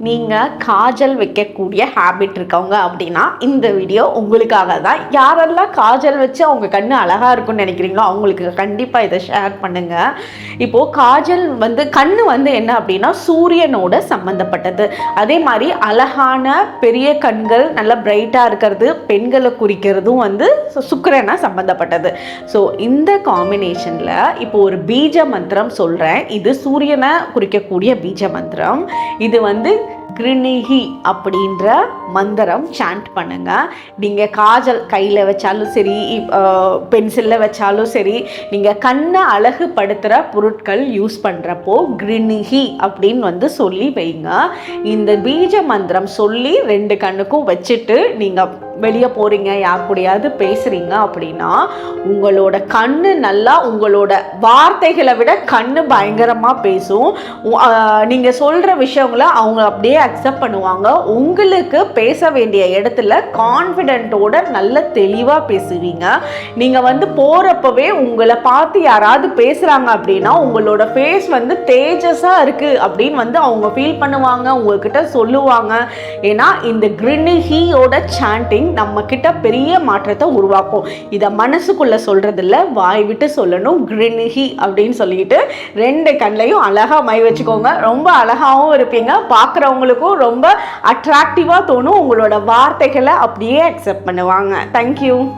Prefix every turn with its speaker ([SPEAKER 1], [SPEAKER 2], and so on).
[SPEAKER 1] நீங்கள் காஜல் வைக்கக்கூடிய ஹேபிட் இருக்கவங்க அப்படின்னா இந்த வீடியோ உங்களுக்காக தான் யாரெல்லாம் காஜல் வச்சு அவங்க கண் அழகாக இருக்கும்னு நினைக்கிறீங்களோ அவங்களுக்கு கண்டிப்பாக இதை ஷேர் பண்ணுங்கள் இப்போது காஜல் வந்து கண் வந்து என்ன அப்படின்னா சூரியனோட சம்மந்தப்பட்டது அதே மாதிரி அழகான பெரிய கண்கள் நல்லா பிரைட்டாக இருக்கிறது பெண்களை குறிக்கிறதும் வந்து சு- சம்மந்தப்பட்டது ஸோ இந்த காம்பினேஷனில் இப்போ ஒரு பீஜ மந்திரம் சொல்கிறேன் இது சூரியனை குறிக்கக்கூடிய பீஜ மந்திரம். இது வந்து கிருணிகி அப்படின்ற மந்திரம் சாண்ட் பண்ணுங்கள் நீங்கள் காஜல் கையில் வச்சாலும் சரி பென்சிலில் வச்சாலும் சரி நீங்கள் கண்ணை அழகுபடுத்துகிற பொருட்கள் யூஸ் பண்ணுறப்போ கிருணிகி அப்படின்னு வந்து சொல்லி வைங்க. இந்த பீஜ மந்திரம் சொல்லி ரெண்டு கண்ணுக்கும் வச்சுட்டு நீங்கள் வெளியே போகிறீங்க யார் கூடயாவது பேசுகிறீங்க அப்படின்னா உங்களோட கண்ணு நல்லா உங்களோட வார்த்தைகளை விட கண்ணு பயங்கரமாக பேசும். நீங்கள் சொல்கிற விஷயங்களை அவங்க அப்படியே அக்செப்ட் பண்ணுவாங்க. உங்களுக்கு பேச வேண்டிய இடத்துல கான்ஃபிடென்ட்டோட நல்ல தெளிவாக பேசுவீங்க. நீங்கள் வந்து போகிறப்பவே உங்களை பார்த்து யாராவது பேசுகிறாங்க அப்படின்னா உங்களோட ஃபேஸ் வந்து தேஜஸாக இருக்குது அப்படின்னு வந்து அவங்க ஃபீல் பண்ணுவாங்க உங்ககிட்ட சொல்லுவாங்க. ஏன்னா இந்த கிரினிஹியோட சாண்டிங் நம்ம கிட்ட பெரிய மாற்றத்தை உருவாக்கும். இதை மனசுக்குள்ள சொல்றது வாய் விட்டு சொல்லணும் கிரினிஹி அப்படின்னு சொல்லிட்டு ரெண்டு கண்ணையும் அழகா மை வச்சுக்கோங்க. ரொம்ப அழகாவும் இருப்பீங்க. பார்க்குறவங்களுக்கும் ரொம்ப அட்ராக்டிவாக தோணும். உங்களோட வார்த்தைகளை அப்படியே அக்செப்ட் பண்ணுவாங்க. தேங்க்யூ